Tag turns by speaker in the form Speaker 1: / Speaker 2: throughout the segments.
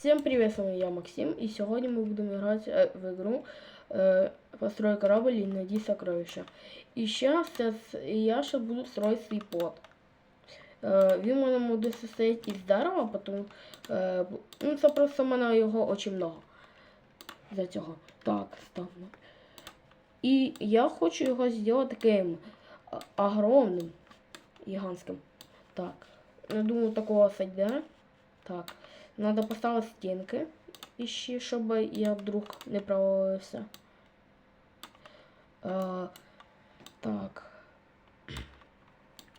Speaker 1: Всем привет, с вами я Максим, и сегодня мы будем играть э, в игру э, «Построй корабль и найди сокровища». И сейчас я ще буду строить свій плот. Е, він у мене буде состоять із дерева, потім, е, бу- ну це просто в мене його очень много. За цього. Так, ставно. І я хочу його зробити таким а, огромним, гігантським. Так. Я думаю, такого сойде. Так. Надо поставити стінки іще, щоб я вдруг не провалився. Е, так.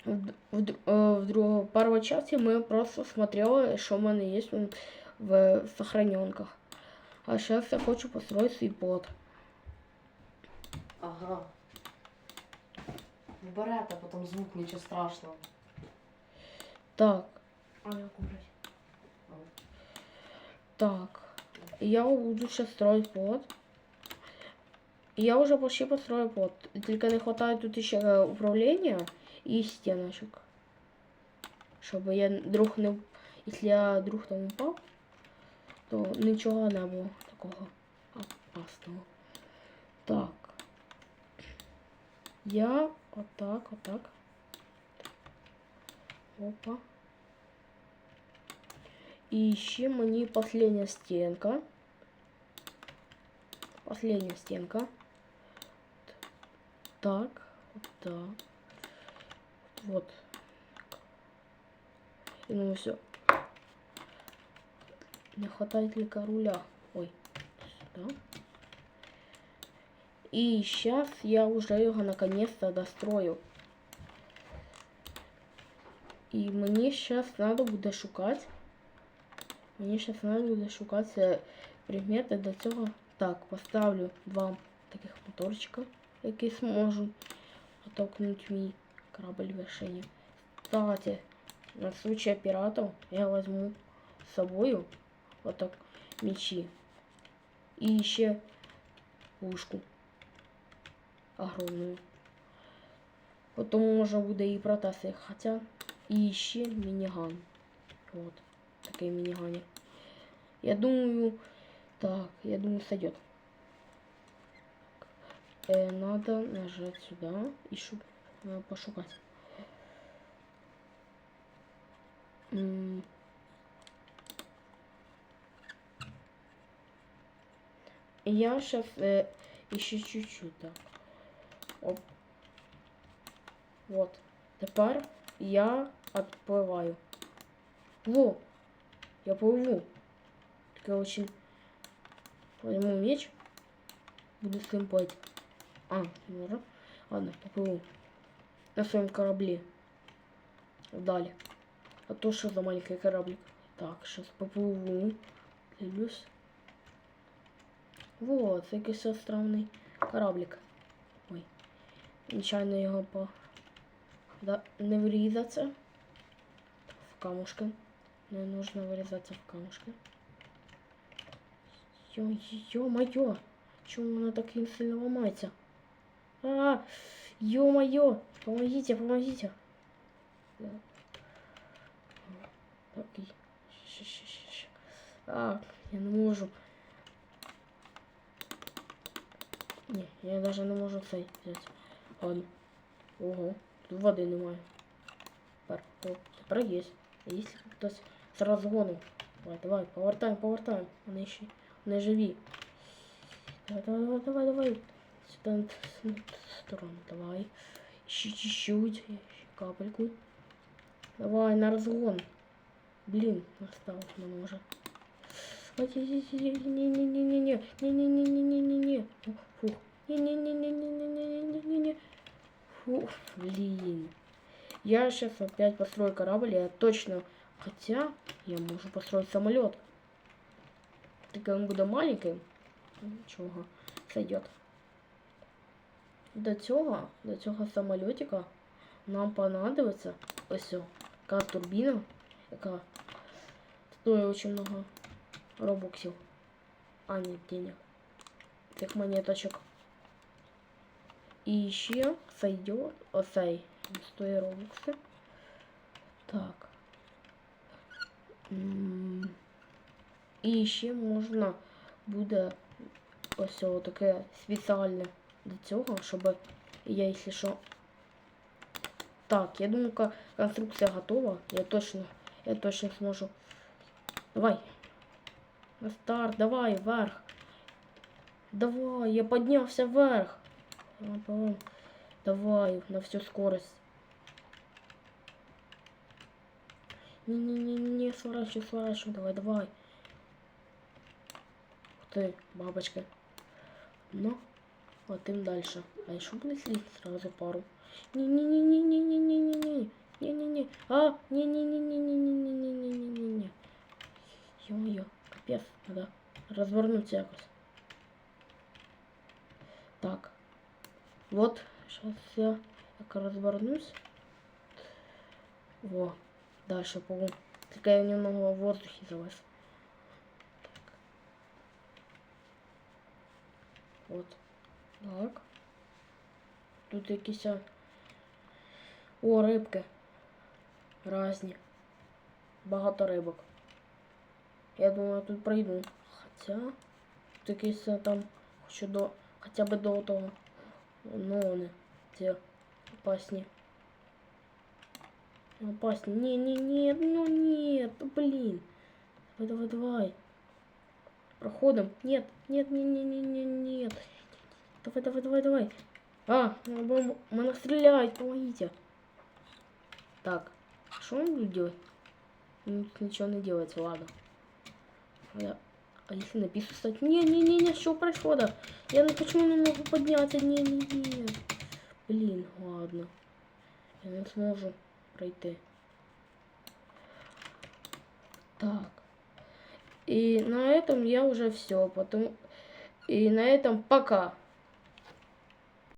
Speaker 1: В, в, д- е, в другому першій часті ми просто смотрели, що в мене є в, в сохраненках. А зараз я хочу построить свій плод.
Speaker 2: Ага. Не берете, потім звук, нічого страшного.
Speaker 1: Так,
Speaker 2: А я куплюсь.
Speaker 1: так. Я буду сейчас строить плод. Я уже почти построил плод. Только не хватает тут еще э, управления и стеночек. Чтобы я вдруг не... Если я вдруг там упал, то ничего не было такого опасного. Так. Я вот так, вот так. Опа. І ще мені последня стенка. Последняя стенка. Так, вот так. Вот. И ну все. Не хватает только руля. Ой, сюда. И сейчас я уже его наконец-то дострою. І мені зараз треба буде шукати. Мені зараз треба буде шукати е, предмети до цього. Так, поставлю два таких моторчика, які зможуть оттолкнуть мій корабль вершині. Кстати, на случай пиратов я возьму с собою вот так мечи. И еще пушку огромную. Потом можно буде і протаси. Хотя і ще мініган. Вот. Такий мініганер. Я думаю. Так, я думаю, сойдет. Э, надо нажать сюда и шу э, пошукать. Я сейчас э, еще чуть-чуть так. Вот. Тепер я отплываю. Во! Я плыву. Только очень... Возьму меч. Буду с ним плыть. А, не можу. Ладно, поплыву. На своем корабле. Вдали. А то что за маленький кораблик? Так, сейчас поплыву. Дивлюсь. Вот, це якийсь странний кораблик. Ой. Нечайно його по... Да, не врізаться в камушки. Не нужно врізатися в камушки. Йо, ё-моё! Чому вона так сильно ламається? А, ё-моё! Помогите, помогите! Да. Так, і- щ- щ- щ- щ. А, я не можу. Ні, я даже не можу цей взяти. Ладно. Ого, тут води немає. Тепер, о, тепер є. Якщо хтось з розгону. Давай, давай, повертаємо, повертаємо. Вони ще не живі. Давай, давай, давай, давай, давай. Сюди на т- сторону, давай. Ще чуть-чуть, ще капельку. Давай, на розгон. Блін, осталось мене вже. Не-не-не-не-не-не-не-не. Не-не-не-не-не-не-не. Фух. Не-не-не-не-не-не-не-не-не. Фух, блин. Я сейчас опять построю корабль, я точно... Хотя, я могу построить самолет. Только он будет маленький. Ничего, сойдет. До цього, до цього самолетика нам понадобиться ось о, така турбіна, яка стоїть дуже много робоксів, а не денег. Цих монеточок. І ще сойдет оцей стоїть робокси. Так. М, І ще можна буде ось о, таке спеціальне для цього, щоб я, якщо що. Так, я думаю, ка- конструкція готова. Я точно, я точно зможу. Давай. На старт, давай, вверх. Давай, я поднялся вверх. Пам-пам. Давай, на всю скорость. Не-не-не-не, сворачивай, сворачивай, давай, давай. Ух ты, бабочка. Ну, летим дальше. А еще будет слить сразу пару. Не-не-не-не-не-не-не-не-не. Не-не-не. А, не-не-не-не-не-не-не-не-не-не-не. Ё-моё, капец, надо развернуться якось. Так. Вот, сейчас я так развернусь. Во, дальше по Только я немного в воздухе завис. Так. Вот. Так. Тут якісь. О, рибки. Разні. Багато рибок. Я думаю, я тут пройду. Хоча. Тут якісь там хочу до. Хоча б до того. Ну вони. Ці опасні. Опасні. Не, не, не, ну нет, блин. Давай, давай, давай. Проходим. Нет, нет, не, не, не, не, нет. Давай, давай, давай, давай. А, бомбу. Меня стреляют, помогите. Так, что он будет делать? Ну, ничего не делается, ладно. Я- а если написано стать? Не, не, не, не, что происходит? Я ну почему не могу подняться? Не, не, не. Блин, ладно. Я не сможу пройти. Так. И на этом я уже все. Потом... И на этом пока.